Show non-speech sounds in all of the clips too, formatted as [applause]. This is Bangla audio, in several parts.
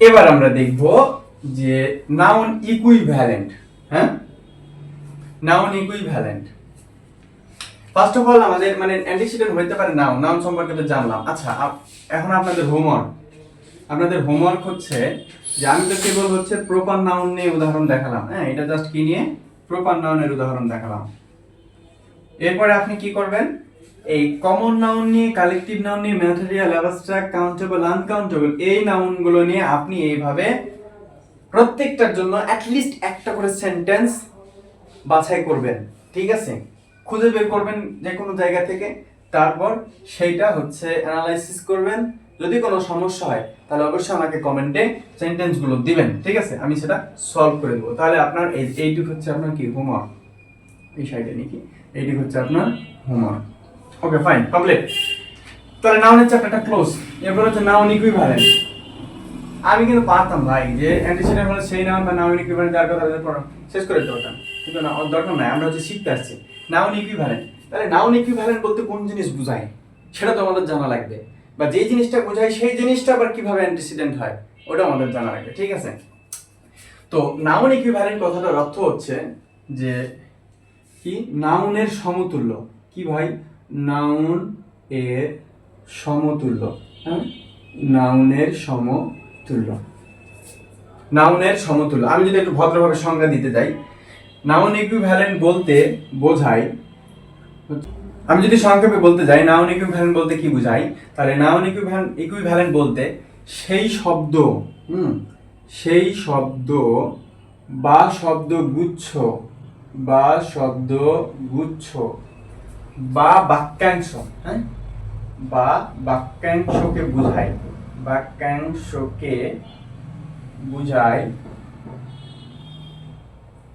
এবার আমরা দেখব যে নাউন ইকুইভ্যালেন্ট হ্যাঁ? Noun equivalent first of all আমাদের মানে অ্যান্টিসিডেন্ট হইতে পারে নাউন নাউন সম্পর্কে তো জানলাম। আচ্ছা এখন আপনাদের হোমওয়ার্ক আপনাদের হোমওয়ার্ক হচ্ছে যে আমি তো কেবল হচ্ছে প্রপার নাউন নিয়ে উদাহরণ দেখালাম হ্যাঁ? এটা জাস্ট কি নিয়ে? প্রপার নাউনের উদাহরণ দেখালাম। এরপরে আপনি কি করবেন? এই কমন নাউন নিয়ে কালেকটিভ নাউন নিয়ে ম্যাটেরিয়াল অ্যাবস্ট্রাক্ট কাউন্টেবল আনকাউন্টেবল এই নাউনগুলো নিয়ে আপনি এইভাবে প্রত্যেকটার জন্য অ্যাটলিস্ট একটা করে সেন্টেন্স বাছাই করবেন, ঠিক আছে? খুঁজে বের করবেন যে কোনো জায়গা থেকে, তারপর সেইটা হচ্ছে অ্যানালাইসিস করবেন। যদি কোনো সমস্যা হয়, তাহলে অবশ্যই আমাকে কমেন্টে সেন্টেন্সগুলো দিবেন, ঠিক আছে? আমি সেটা সলভ করে দেবো। তাহলে আপনার এই, এইটুকু হচ্ছে আপনার কি? হোমওয়ার্ক এই সাইডে নাকি? এইটুকু হচ্ছে আপনার হোমওয়ার্ক ওকে ফাইন কমপ্লিট তাহলে নাউনের চ্যাপ্টারটা ক্লোজ এরপর হচ্ছে নাউন ইকুইভ্যালেন্ট আমি কিন্তু পারতাম ভাই যে অ্যান্টিসিডেন্ট হলে সেই নাম বা নাউন ইকুইভ্যালেন্ট যার কথা শেষ করে দিতে পারতাম। কিন্তু না দরকার নাই, আমরা হচ্ছে শিখতে আসছি। নাউন ইকুইভ্যালেন্ট তাহলে নাউন ইকুইভ্যালেন্ট বলতে কোন জিনিস বোঝায়? সেটা তো আমাদের জানা লাগবে। বা যে জিনিসটা বোঝায়, সেই জিনিসটা আবার কীভাবে অ্যান্টিসিডেন্ট হয় ওটা আমাদের জানা লাগবে, ঠিক আছে? তো নাউন ইকুইভ্যালেন্ট কথাটার অর্থ হচ্ছে যে কি? নাউনের সমতুল্য। কি ভাই? নাউন এর সমতুল্য হ্যাঁ? নাউনের সমতুল্য। নাউনের সমতুল্য। আমি যদি একটু ভদ্রভাবে সংজ্ঞা দিতে যাই, নাউন ইকুইভ্যালেন্ট বলতে বোঝায়, আমি যদি সংক্ষেপে বলতে যাই, নাউন ইকুইভ্যালেন্ট বলতে কি বোঝাই তাহলে নাউন ইকুইভ্যালেন্ট ইকুইভ্যালেন্ট বলতে সেই শব্দ, হুম? সেই শব্দ বা শব্দ গুচ্ছ বা শব্দ গুচ্ছ বা বাক্যাংশ হ্যাঁ? বা বাক্যাংশকে বোঝায়। বাক্যাংশকে বুঝায়,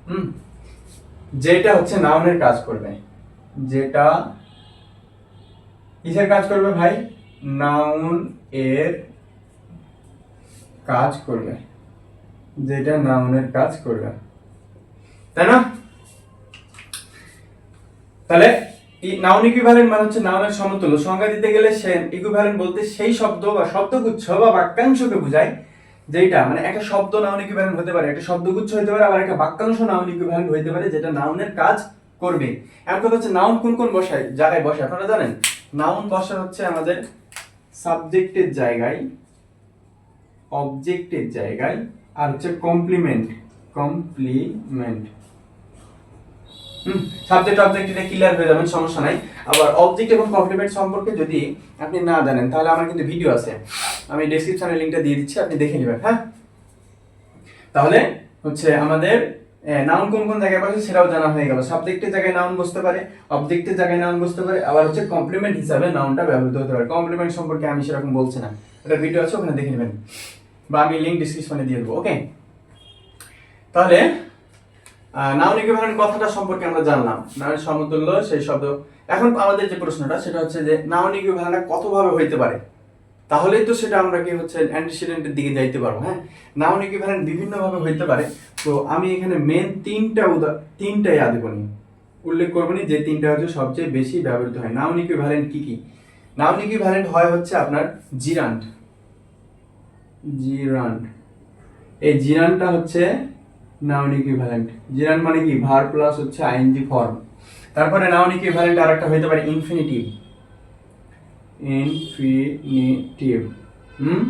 হুম? যেটা হচ্ছে নাউনের কাজ করবে। যেটা কিসের কাজ করবে ভাই? নাউন এর কাজ করবে। যেটা নাউনের কাজ করবে। তাই না? তাহলে নাউন ইকুইভ্যালেন্ট মানে হচ্ছে নাউনের সমতুল্য। সংজ্ঞা দিতে গেলে সে ইকুইভ্যালেন্ট বলতে সেই শব্দ বা শব্দগুচ্ছ বা বাক্যাংশকে বোঝায় যেটা মানে একটা শব্দ নাউন ইকুইভ্যালেন্ট হতে পারে, একটা শব্দগুচ্ছ হতে পারে, আবার একটা বাক্যাংশ নাউন ইকুইভ্যালেন্ট হতে পারে, যেটা নাউনের কাজ করবে। এখন কথা হচ্ছে নাউন কোন কোন বসায়, জায়গায় বসে, আপনারা জানেন? নাউন বসা হচ্ছে আমাদের সাবজেক্টের জায়গায় অবজেক্টের জায়গায়, আর হচ্ছে কমপ্লিমেন্ট কমপ্লিমেন্ট হুম সাবজেক্ট অবজেক্ট এটা ক্লিয়ার হয়ে যাবেন সমস্যা নাই। আবার অবজেক্ট এবং কমপ্লিমেন্ট সম্পর্কে যদি আপনি না জানেন, তাহলে আমার কিন্তু ভিডিও আছে। আমি ডেসক্রিপশনে লিংকটা দিয়ে দিচ্ছি, আপনি দেখে নেবেন হ্যাঁ? তাহলে হচ্ছে আমাদের নাউন কোন কোন জায়গায় বসে সেটাও জানা হয়ে গেল। সাবজেক্টের জায়গায় নাউন বসতে পারে অবজেক্টের জায়গায় নাউন বসতে পারে, আবার হচ্ছে কমপ্লিমেন্ট হিসাবে নাউনটা ব্যবহৃত হতে পারে। কমপ্লিমেন্ট সম্পর্কে আমি সেরকম বলছি না। এটা ভিডিও আছে, ওখানে দেখে নেবেন। বা আমি লিঙ্ক ডিসক্রিপশনে দিয়ে দেবো ওকে তাহলে নাউন ইকুইভ্যালেন্ট কথাটা সম্পর্কে আমরা জানলাম। নাউন সমতুল্য, সেই শব্দ। এখন আমাদের যে প্রশ্নটা, সেটা হচ্ছে যে নাউন ইকুইভ্যালেন্ট কতভাবে হইতে পারে? তাহলেই তো সেটা আমরা কি হচ্ছে অ্যান্টিসিডেন্টের দিকে যাইতে পারব হ্যাঁ? নাউন ইকুইভ্যালেন্ট বিভিন্নভাবে হইতে পারে। তো আমি এখানে মেন তিনটা উদা, তিনটাই আদেব নি উল্লেখ করব যে তিনটা হচ্ছে সবচেয়ে বেশি ব্যবহৃত হয়। নাউন ইকুইভ্যালেন্ট কি কি? নাউন ইকুইভ্যালেন্ট হয় হচ্ছে আপনার জিরান্ট। জিরান্ট। এই জিরানটা হচ্ছে নাউন ইকুইভ্যালেন্ট জিরান মানে কি? ভার প্লাস হচ্ছে আইএনজি ফর্ম তারপরে নাউন ইকুইভ্যালেন্ট আরেকটা হইতে পারে ইনফিনিটিভ ইনফিনিটিভ হুম?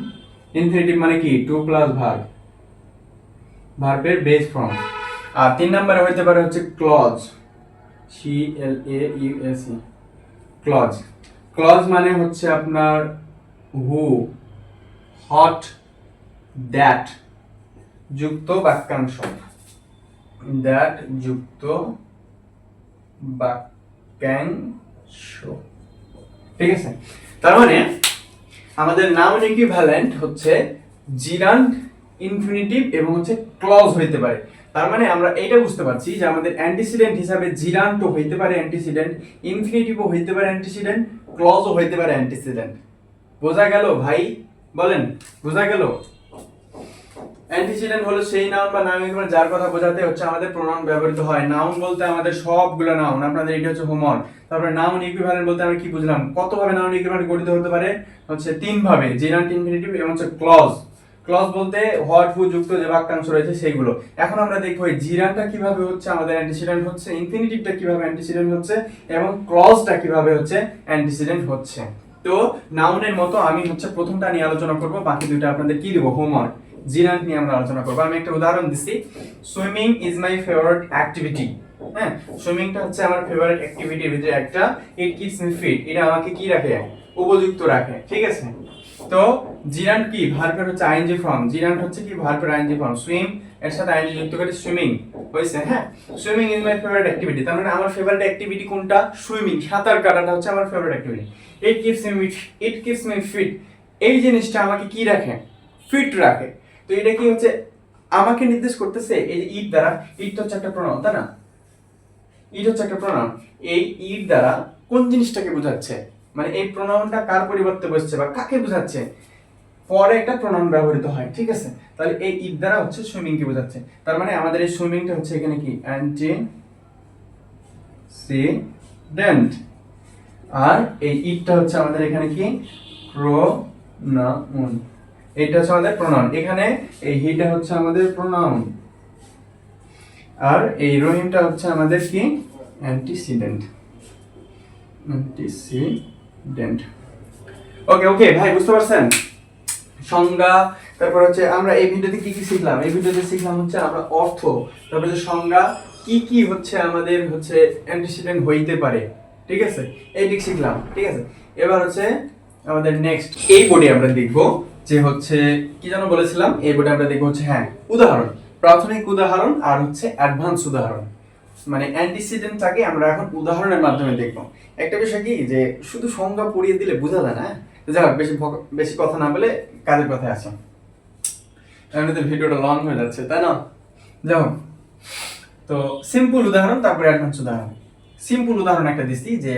ইনফিনিটিভ মানে কি? টু প্লাস ভার্ব ভার্বের বেস ফর্ম আর তিন নম্বরে হইতে পারে হচ্ছে clause C L A U S E clause clause মানে হচ্ছে আপনার হু হট দ্যাট যুক্ত বাক্যাংশ। দ্যাট যুক্ত বাক্যাংশ। ঠিক আছে? তার মানে আমাদের নাম ইকুইভ্যালেন্ট হচ্ছে? জিরান্ড ইনফিনিটিভ এবং হচ্ছে ক্লজ হইতে পারে। তার মানে আমরা এইটা বুঝতে পারছি যে আমাদের অ্যান্টিসিডেন্ট হিসাবে জিরান্টও হইতে পারে অ্যান্টিসিডেন্ট ইনফিনিটিভও হইতে পারে অ্যান্টিসিডেন্ট ক্লজও হইতে পারে অ্যান্টিসিডেন্ট বোঝা গেল ভাই? বলেন, বোঝা গেল? অ্যান্টিসিডেন্ট হলো সেই নাউন বা নাউন যার কথা বোঝাতে হচ্ছে আমাদের প্রোনাউন ব্যবহৃত হয়। নাউন বলতে আমাদের সবগুলো নাউন আপনাদের এটা হচ্ছে হোমওয়ার্ক তারপরে নাউন ইকুইভ্যালেন্ট বলতে আমরা কি বুঝলাম? কতভাবে নাউন ইকুইভ্যালেন্ট গঠিত হতে পারে? হচ্ছে তিন ভাবে জিরান্ট ইনফিনিটিভ এবং হচ্ছে ক্লজ ক্লজ বলতে হোয়াট হু যুক্ত যে বাক্যাংশ রয়েছে সেইগুলো। এখন আমরা দেখব এই জিরানটা কীভাবে হচ্ছে, আমাদের অ্যান্টিসিডেন্ট হচ্ছে ইনফিনিটিভটা কীভাবে অ্যান্টিসিডেন্ট হচ্ছে, এবং ক্লজটা কীভাবে হচ্ছে অ্যান্টিসিডেন্ট হচ্ছে। তো নাউনের মতো আমি হচ্ছে প্রথমটা নিয়ে আলোচনা করব, বাকি দুইটা আপনাদের কি দেবো? হোমওয়ার্ক জিরান্ট নিয়ে আমরা আলোচনা করব। আমি একটা উদাহরণ দিচ্ছি। Swimming is my favourite activity. হ্যাঁ সুইমিংটা হচ্ছে আমার ফেভারিট অ্যাক্টিভিটির ভিতরে একটা। It keeps me fit. এটা আমাকে কি রাখে? উপযুক্ত রাখে। ঠিক আছে? তো জিরান্ট কি? ভার্বের হচ্ছে আইএনজি ফর্ম। জিরান্ট হচ্ছে কি? ভার্বের আইএনজি ফর্ম। সুইম, এর সাথে আইএনজি যুক্ত করে সুইমিং। হয়েছে হ্যাঁ? Swimming is my favourite activity. তার মানে আমার ফেভারিট অ্যাক্টিভিটি কোনটা? সুইমিং। সাঁতার কাটাটা হচ্ছে আমার favourite activity. It keeps me it keeps me fit. এই জিনিসটা আমাকে কি রাখে? ফিট রাখে। তো এটা কি হচ্ছে? আমাকে নির্দেশ করতেছে এই যে ইট দ্বারা, ইট হচ্ছে একটা প্রণাম, তাই না? ইট হচ্ছে একটা প্রণাম। এই ইট দ্বারা কোন জিনিসটাকে বোঝাচ্ছে? মানে এই প্রণামটা কার পরিবর্তে বসছে বা কাকে বোঝাচ্ছে? পরে একটা প্রণাম ব্যবহৃত হয়, ঠিক আছে? তাহলে এই ইট দ্বারা হচ্ছে সুইমিং কে বোঝাচ্ছে। তার মানে আমাদের এই সুইমিংটা হচ্ছে এখানে কি? অ্যান্টি সিডেন্ট আর এই ইটটা হচ্ছে আমাদের এখানে কি? প্রোনাউন। এটা হচ্ছে আমাদের প্রোনাউন এখানে এই হিটা হচ্ছে আমাদের প্রোনাউন আর এই রহিমটা হচ্ছে আমাদের কি? অ্যান্টিসিডেন্ট অ্যান্টিসিডেন্ট ওকে ওকে ভাই, বুঝতে পারছেন? সংজ্ঞা, তারপর হচ্ছে আমরা এই ভিডিওতে কি কি শিখলাম? এই ভিডিওতে শিখলাম হচ্ছে আমরা অর্থ, তারপরে যে সংজ্ঞা, কি কি হচ্ছে আমাদের হচ্ছে অ্যান্টিসিডেন্ট হইতে পারে। ঠিক আছে? এই দিক শিখলাম। ঠিক আছে? এবার হচ্ছে আমাদের নেক্সট এই বোর্ডে আমরা দেখব। যে হচ্ছে, কি যেন বলেছিলাম? বোর্ডে আমরা দেখব হচ্ছে হ্যাঁ উদাহরণ। প্রাথমিক উদাহরণ আর হচ্ছে অ্যাডভান্স উদাহরণ। মানে অ্যান্টিসিডেন্টটাকে আমরা এখন উদাহরণের মাধ্যমে দেখব। একটা বিষয় কি, যে শুধু সংজ্ঞা পড়িয়ে দিলে বোঝা যায় না যাই হোক, বেশি বেশি কথা না বলে কাজের কথায় আসো। এমনিতে ভিডিওটা লং হয়ে যাচ্ছে, তাই না? যাই হোক, তো সিম্পল উদাহরণ, তারপরে অ্যাডভান্স উদাহরণ। সিম্পল উদাহরণ একটা দিচ্ছি যে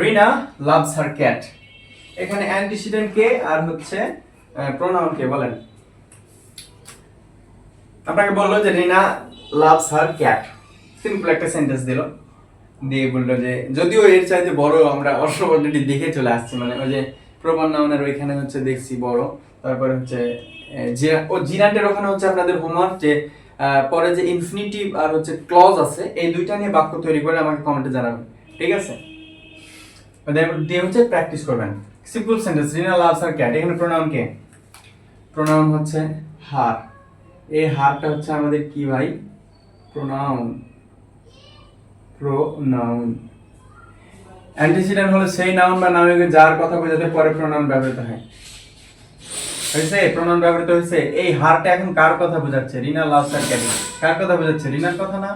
রিনা লাভস হার ক্যাট এখানে অ্যান্টিসিডেন্ট কে আর হচ্ছে প্রোনাউন কে বলেন। আপনাকে বলল যে Rina loves her cat simple একটা সেন্টেন্স দিল। দিয়ে বলল যে, যদিও এর চাইতে বড় আমরা অলরেডি দেখে চলে আসছি। মানে ওই যে প্রমাণ নাউনের ওইখানে হচ্ছে দেখছি বড়। তারপরে হচ্ছে ও জিরান্টের ওখানে হচ্ছে আপনাদের হোমওয়ার্ক যে পরে যে ইনফিনিটিভ আর হচ্ছে ক্লজ আছে, এই দুইটা নিয়ে বাক্য তৈরি করে আমাকে কমেন্টে জানাবেন। ঠিক আছে? দিয়ে হচ্ছে প্র্যাকটিস করবেন। Simple sentence Rina loves her cat, এখানে প্রোনাউন কে? প্রোনাউন হচ্ছে হার। এই হারটা হচ্ছে আমাদের কি ভাই? প্রোনাউন প্রোনাউন অ্যান্টিসিডেন্ট হলো সেই নাউন বা নাউনকে যার কথা বোঝাতে পরে প্রোনাউন ব্যবহৃত হয়। হয়েছে? প্রোনাউন ব্যবহৃত হয়েছে। এই হারটা এখন কার কথা বোঝাচ্ছে? রিনা লাভস আর ক্যাট কার কথা বোঝাচ্ছে? রিনার কথা না?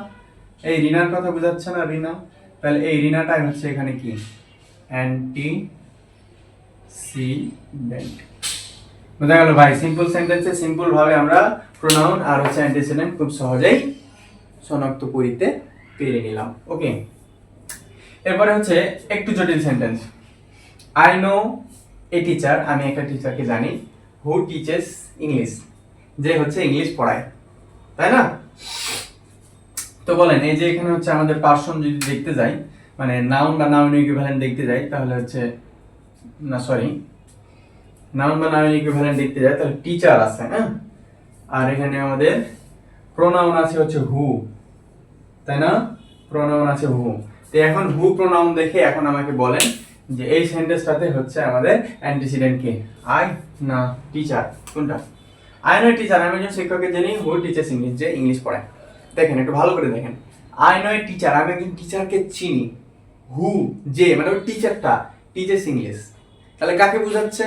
এই রিনার কথা বোঝাচ্ছে না রিনা তাহলে এই রিনাটাই হচ্ছে এখানে কি? অ্যান্টি সিডেন্ট বোঝা গেল ভাই সিম্পল সেন্টেন্সে সিম্পল ভাবে আমরা প্রোনাউন আর হচ্ছে অ্যান্টিসিডেন্ট খুব সহজেই শনাক্ত করিতে পেরে নিলাম। ওকে এরপরে হচ্ছে একটু জটিল sentence I know a teacher আমি একটা টিচারকে জানি হু টিচেস ইংলিশ যে হচ্ছে ইংলিশ পড়ায়। তাই না? তো বলেন, এই যে এখানে হচ্ছে আমাদের পার্সন যদি দেখতে যাই মানে নাউন বা নাউন ইকুইভ্যালেন্ট দেখতে যাই, তাহলে হচ্ছে না সরি নাউন বা নাউন ইকুইভ্যালেন্ট দেখতে যাই তাহলে টিচার আছে হ্যাঁ? আর এখানে আমাদের প্রোনাউন আছে হচ্ছে হু তাই না? প্রোনাউন আছে হু তো এখন হু প্রোনাউন দেখে এখন আমাকে বলেন যে এই সেন্টেন্সটাতে হচ্ছে আমাদের অ্যান্টিসিডেন্ট কে। আই না টিচার কোনটা? আই নয় টিচার আমি একজন শিক্ষকের জানি হু টিচার্স ইংলিশ যে ইংলিশ পড়ায়। দেখেন, একটু ভালো করে দেখেন। আই নয় টিচার আমি একজন টিচারকে চিনি। হু যে মানে ওই টিচারটা টিচার্স ইংলিশ তাহলে কাকে বোঝাচ্ছে?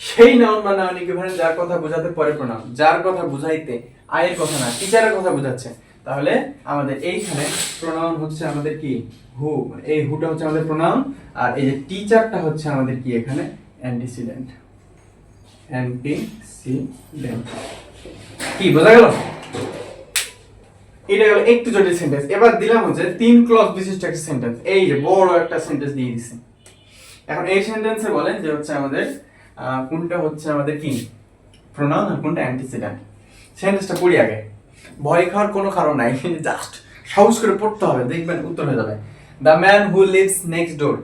সেই নাউন বা নাউন ইকুইভ্যালেন্ট যার কথা বোঝাতে পরে প্রণাম, যার কথা বুঝাইতে আয়ের কথা না, টিচারের কথা বোঝাচ্ছে। তাহলে আমাদের এইখানে প্রোনাউন হচ্ছে আমাদের কি? হু এই হুটা হচ্ছে আমাদের প্রোনাউন আর এই যে টিচারটা হচ্ছে আমাদের কি এখানে? অ্যান্টিসিডেন্ট। অ্যান্টিসিডেন্ট। কি, বোঝা গেল? এটা গেল একটু জটিল সেন্টেন্স এবার দিলাম হচ্ছে তিন ক্লজ বিশিষ্ট একটা সেন্টেন্স এই যে বড় একটা সেন্টেন্স দিয়ে দিছি। এখন এই সেন্টেন্সে বলেন যে হচ্ছে আমাদের কোনটা হচ্ছে আমাদের কি? প্রোনাউন আর কোনটা অ্যান্টিসিডেন্ট সেন্টেন্সটা পড়ি আগে। ভয় খাওয়ার কোনো কারণ নাই [laughs] জাস্ট সাহস করে পড়তে হবে, দেখবেন উত্তর হয়ে যাবে। The man who lives next door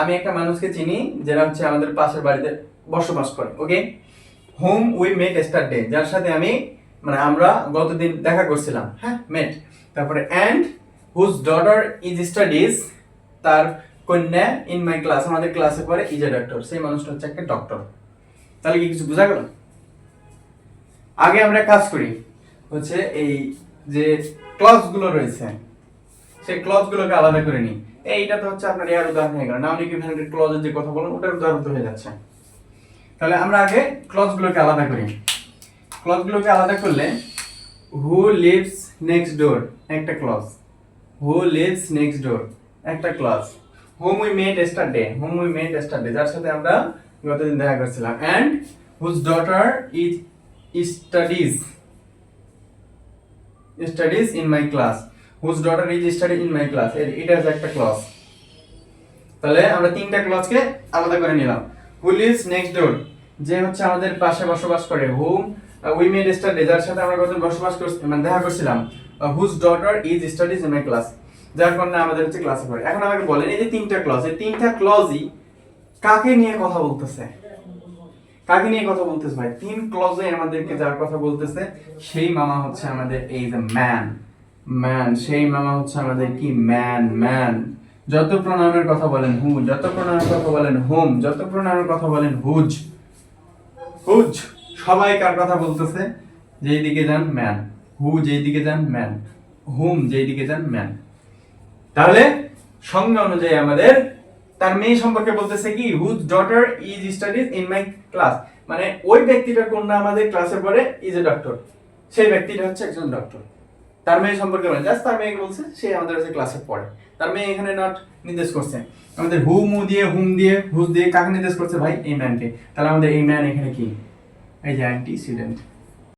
আমি একটা মানুষকে চিনি, যারা হচ্ছে আমাদের পাশের বাড়িতে বসবাস করে ওকে হোম উই মেট স্টারডে যার সাথে আমি মানে আমরা গতদিন দেখা করছিলাম হ্যাঁ মেট তারপরে and whose daughter is studies তার কন্যা ইন মাই ক্লাস আমাদের ক্লাসে পরে ইজ এ ডক্টর সেই মানুষটা হচ্ছে একটা ডক্টর তাহলে কি কিছু বোঝা গেল? আগে আমরা কাজ করি, হচ্ছে এই যে ক্লজগুলো রয়েছে, সেই ক্লজ গুলোকে আলাদা করে নিই। এইটা তো হচ্ছে আপনার এর উদাহরণ হয়ে গেল নাউন ইকুইভ্যালেন্ট ক্লজের যে কথা বলেন ওটার উদাহরণ হয়ে যাচ্ছে। তাহলে আমরা আগে ক্লজ গুলোকে আলাদা করি। ক্লজ গুলোকে আলাদা করলে হু লিভস নেক্সট ডোর একটা clause who lives next door একটা clause whom we met yesterday whom we met yesterday যার সাথে আমরা গতদিন দেখা করছিলাম। And whose daughter is studies studies in my class whose daughter is study in my class এটা হচ্ছে একটা ক্লজ তাহলে আমরা তিনটা ক্লজকে আলাদা করে নিলাম। লিভস নেক্সট ডোর যে হচ্ছে আমাদের পাশে বসবাস করে। হুম উই মেড স্টাডি যার সাথে আমরা কতদিন বসবাস করছি মানে দেখা করছিলাম। Whose daughter is studies in my class যার কারণে আমাদের হচ্ছে ক্লাসে পড়ে। এখন আমাকে বলেন এই যে তিনটা ক্লজ এই তিনটা ক্লজই কাকে নিয়ে কথা বলতেছে? কাকে নিয়ে কথা বলতেছে ভাই? তিন ক্লজে আমাদেরকে যার কথা বলতেছে, সেই মামা হচ্ছে আমাদের এই যে ম্যান ম্যান সেই মামা হচ্ছে আমাদের কি? ম্যান ম্যান যত প্রণামের কথা বলেন হু যত প্রণামের কথা বলেন হোম যত প্রণামের কথা বলেন হুজ হুজ সবাই কার কথা বলতেছে? যেই দিকে যান ম্যান হু যেই দিকে যান ম্যান হুম যেই দিকে যান ম্যান তাহলে সংজ্ঞা অনুযায়ী আমাদের তার মেয়ে সম্পর্কে বলতেছে কি whose daughter is studies in my class মানে ওই ব্যক্তিটার কন্যা আমাদের ক্লাসে পড়ে ইজ এ ডক্টর সেই ব্যক্তিটা হচ্ছে একজন ডক্টর তার মেয়ে সম্পর্কে বলে জাস্ট তার মেয়েকে বলছে, সে আমাদের কাছে ক্লাসে পড়ে তার মেয়ে এখানে নট নির্দেশ করছে। আমাদের হু মু দিয়ে হুম দিয়ে হুজ দিয়ে কাকে নির্দেশ করছে ভাই? এই ম্যানকে তাহলে আমাদের এই ম্যান এখানে কি? এই যে অ্যান্টি স্টুডেন্ট